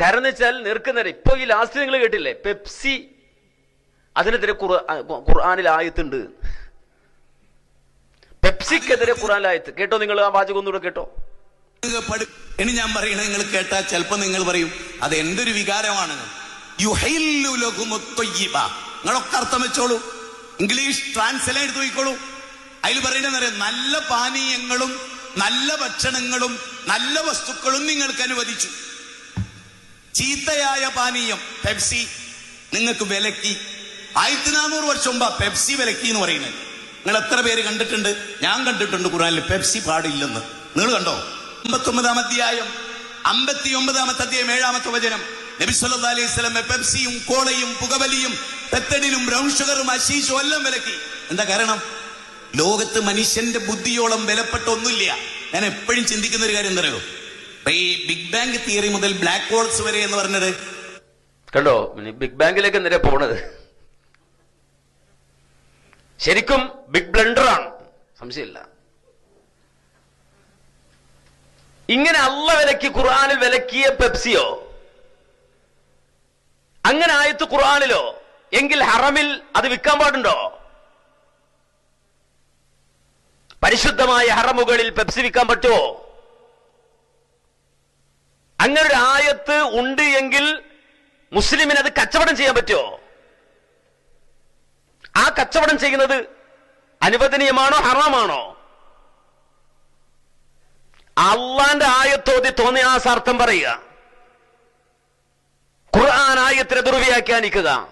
കാരണം വെച്ചാൽ നേർക്കുനേരെ ഇപ്പൊ ഈ ലാസ്റ്റ് നിങ്ങൾ കേട്ടില്ലേ? പെപ്സി. അതിനെതിരെ ഖുർആാനിൽ ആയത്തുണ്ട്. പെപ്സിക്കെതിരെ ഖുർആാനിൽ ആയത്ത്. കേട്ടോ നിങ്ങൾ ആ വാചകം ഒന്നുകൂടെ കേട്ടോ? ഇനി ഞാൻ പറയണത് നിങ്ങൾ കേട്ടാൽ ചിലപ്പോ നിങ്ങൾ പറയും അത് ഒരു വികാരമാണ്. നിങ്ങളൊക്കെ അർത്ഥം വെച്ചോളൂ. ഇംഗ്ലീഷ് ട്രാൻസ്ലേറ്റ് നോക്കിക്കോളൂ. അതിൽ പറയുന്നത് നല്ല പാനീയങ്ങളും നല്ല ഭക്ഷണങ്ങളും നല്ല വസ്തുക്കളും നിങ്ങൾക്ക് അനുവദിച്ചു. ചീത്തയായ പാനീയം പെപ്സി. നിങ്ങൾക്ക് വിലക്കി. ആയിരത്തി നാനൂറ് വർഷം മുമ്പ് പെപ്സി വിലക്കി എന്ന് പറയുന്നത്. നിങ്ങൾ എത്ര പേര് കണ്ടിട്ടുണ്ട്? ഞാൻ കണ്ടിട്ടുണ്ട് ഖുറാനിൽ പെപ്സി പാടില്ലെന്ന്. നിങ്ങൾ കണ്ടോ? അമ്പത്തൊമ്പതാം അധ്യായം അമ്പത്തി ഒമ്പതാമത്തെ അധ്യായം ഏഴാമത്തെ വചനം. നബി സല്ലല്ലാഹു അലൈഹി വസല്ലം പെപ്സിയും കോളയും പുകവലിയും പെത്തടിലും ബ്രൗൺ ഷുഗറും അശീഷും എല്ലാം വിലക്കി. എന്താ കാരണം? ലോകത്ത് മനുഷ്യന്റെ ബുദ്ധിയോളം വിലപ്പെട്ട ഒന്നുമില്ല. ഞാൻ എപ്പോഴും ചിന്തിക്കുന്ന ഒരു കാര്യം എന്തറിയോ ഇപ്പൊ ഈ ബിഗ് ബാങ് തിയറി മുതൽ ബ്ലാക്ക് ഹോൾസ് വരെ എന്ന് പറഞ്ഞത്? കണ്ടോ? ബിഗ് ബാങ്കിലേക്ക് എന്തിനാ പോണത്? ശരിക്കും ബിഗ് ബ്ലണ്ടറാണ് സംശയമില്ല. ഇങ്ങനെ അല്ല വിലക്കി ഖുർആനിൽ വിലക്കിയ പെപ്സിയോ? അങ്ങനെ ആയത്ത് ഖുർആാനിലോ? എങ്കിൽ ഹറമിൽ അത് വിൽക്കാൻ പാടുണ്ടോ? പരിശുദ്ധമായ ഹറമുകളിൽ പെപ്സി വിൽക്കാൻ പറ്റുമോ? അങ്ങനെ ഒരു ആയത്ത് ഉണ്ട് എങ്കിൽ മുസ്ലിമിന് അത് കച്ചവടം ചെയ്യാൻ പറ്റുമോ? ആ കച്ചവടം ചെയ്യുന്നത് അനുവദനീയമാണോ ഹറാമാണോ? അള്ളാന്റെ ആയത്തോതി തോന്നിയ ആ സാർത്ഥം പറയുക. ഖുർആൻ ആയത്തിനെ ദുർവ്യാഖ്യാനിക്കുക.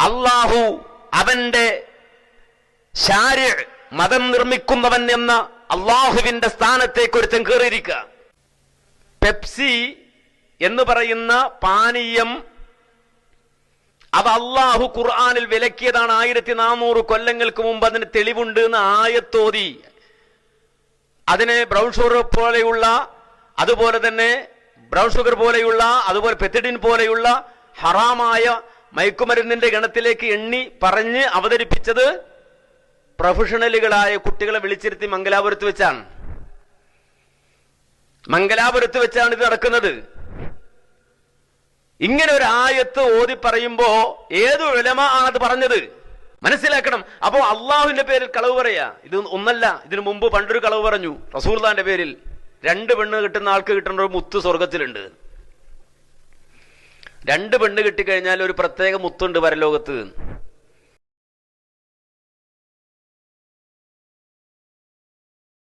അള്ളാഹു അവന്റെ ശാരി മതം നിർമ്മിക്കുന്നവൻ എന്ന അള്ളാഹുവിന്റെ സ്ഥാനത്തേക്ക് ഒരുത്തൻ കയറിയിരിക്കുക. പെപ്സി എന്ന് പറയുന്ന പാനീയം അത് അള്ളാഹു ഖുർആാനിൽ വിലക്കിയതാണ് ആയിരത്തി നാനൂറ് കൊല്ലങ്ങൾക്ക് മുമ്പ് അതിന് തെളിവുണ്ട് എന്ന് ആയത്തോതി. അതിനെ ബ്രൗൺ ഷുഗർ പോലെയുള്ള അതുപോലെ തന്നെ ബ്രൗൺ ഷുഗർ പോലെയുള്ള അതുപോലെ പെത്തിഡിൻ പോലെയുള്ള ഹറാമായ മയക്കുമരുന്നിന്റെ ഗണത്തിലേക്ക് എണ്ണി പറഞ്ഞ് അവതരിപ്പിച്ചത് പ്രൊഫഷണലുകളായ കുട്ടികളെ വിളിച്ചിരുത്തി മംഗലാപുരത്ത് വെച്ചാണ്. മംഗലാപുരത്ത് വെച്ചാണ് ഇത് നടക്കുന്നത്. ഇങ്ങനെ ഒരു ആയത്ത് ഓതി പറയുമ്പോ ഏത് ഉലമ ആണത് പറഞ്ഞത് മനസ്സിലാക്കണം. അപ്പോ അള്ളാഹുവിന്റെ പേരിൽ കളവ് പറയാ. ഇത് ഒന്നല്ല ഇതിനു മുമ്പ് പണ്ടൊരു കളവ് പറഞ്ഞു. റസൂർദാന്റെ പേരിൽ രണ്ട് പെണ്ണ് കിട്ടുന്ന ആൾക്ക് കിട്ടുന്ന ഒരു മുത്ത് സ്വർഗത്തിലുണ്ട്. രണ്ട് പെണ്ണ് കിട്ടിക്കഴിഞ്ഞാൽ ഒരു പ്രത്യേക മുത്തുണ്ട് പരലോകത്ത്.